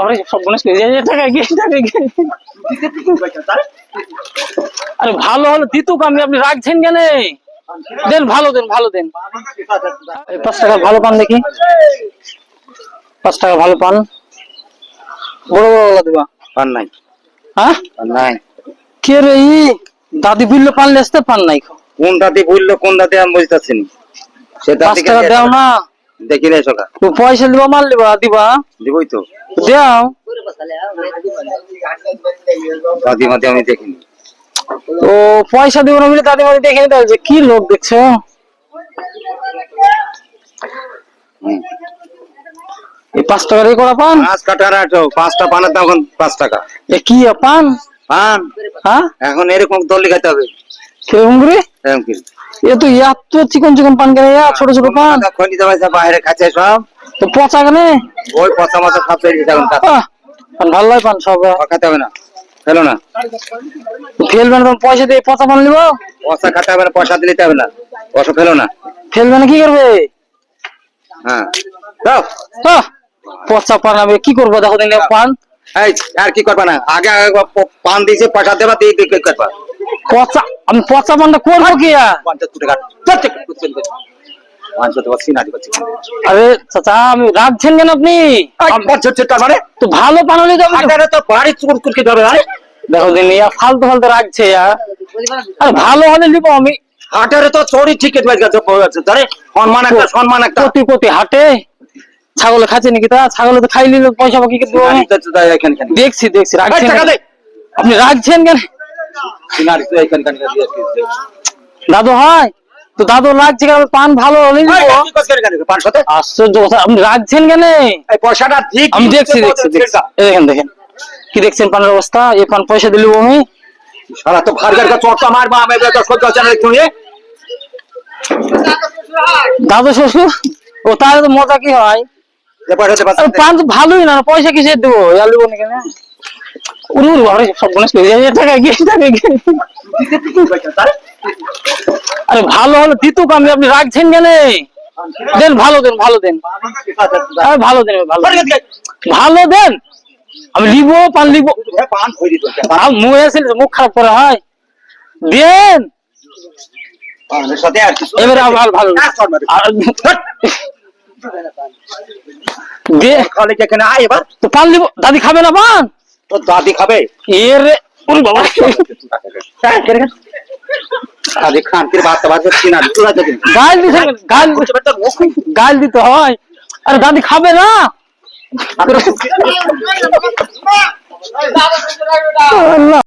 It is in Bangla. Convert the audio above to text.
আরে সব গণেশ টাকা গিয়ে টাকা গিয়ে আরে ভালো হলো দিতুক আমি আপনি রাখছেন কেন? দেন ভালো দেন ভালো দেন। পাঁচ টাকা ভালো পান দেখি। পাঁচ টাকা ভালো পান। বড় বড় দিবা পান নাই। হ্যাঁ? পান নাই। কে রে ই দাদি বিল্ল পান লেসতে পান নাই। কোন দাঁতে বলল কোন দাঁতে আমি বুঝতেছি সে দাঁতে টাকা দাও না। দেখি রে সকা তো পয়সা দিবা মাল দিবা দিবা? দিবই তো। দাও। আমি দেখিনি। তো পয়সা দিব না বলে দাদি মাদি দেখে নিতে হবে যে কি লোক দেখছ? এই পাঁচ টাকার করা পান? পাঁচ কাটার আটো পাঁচটা পানের দাম এখন পাঁচ টাকা। এ কি পান? পান। হ্যাঁ? এখন এরকম দলি খাইতে হবে। কীরকম করে? কি এ তো এত চিকন চিকন পান কেন ইয়া ছোট ছোট পান। খনি দেওয়া বাইরে খাচ্ছে সব। তো পচা কেন? ওই পচা মতো সব তৈরি এখন পান ভালো লাগে পান সব। খাতে হবে না। ফেলো না। ফেলবে না পয়সা দিয়ে পচা পান নিবো? পয়সা খাতে হবে না পয়সা দিতে হবে না। পয়সা ফেলো না। ফেলবে না কি করবে? হ্যাঁ। দাও। পচা পান আমি কি করব? দেখো পান। এই আর কি করবা না? আগে আগে পান দিয়েছে পয়সা দেবা দিয়ে করবা। পচা আমি পচা পানটা করব কি আর? চাচা আমি রাখছেন কেন আপনি? মানে? তো ভালো পান তো আমি তো- আগে তো বাড়ি চুর করে যাবে আরে। দেখো দিন ইয়া ফালতু ফালতু রাখছে ইয়া আরে ভালো হলে নিবো আমি। হাটারে তো ধরে সম্মান একটা সম্মান একটা। হাটে ছাগলে খাচ্ছে নাকি তা? ছাগল তো খাই নিলে পয়সা বাকি দেখছি দেখছি রাখছেন আপনি রাখছেন কেন? দাদু হয়? তো দাদু কেন? পান ভালো হলে আশ্চর্য কথা আপনি রাখছেন কেন? পয়সাটা ঠিক আমি দেখছি দেখছি দেখেন দেখেন। কি দেখছেন পানের অবস্থা? এই পান পয়সা দিলি আমি। সারা তো ভার্গার কা চটকা মারবা আমি সহ্য হচ্ছে না একটু দাদু শ্বশুর ও তাহলে তো মজা কি হয়? পান তো ভালোই না পয়সা কিসে দেবো? না কেন? আরে সব গণেশ করে যায়। টাকা গিয়ে টাকা আরে ভালো হলো দিতুক আমি আপনি রাখছেন কেন দেন ভালো দেন ভালো দেন। আরে ভালো দেন ভালো ভালো দেন? আমি লিবো পান লিবো। পান মুখ মুখ খারাপ করা হয়। দেন। এবারে ভালো ভালো। পান লিবো দাদি খাবে না পান? তো দাদি খাবে? এর ওরে বাবা। হ্যাঁ, কে রে? দাদি খান কে বাত বাত করছি না তুই গাল দিতে গাল গাল দিতে হয়। আরে দাদি খাবে না। আল্লাহ।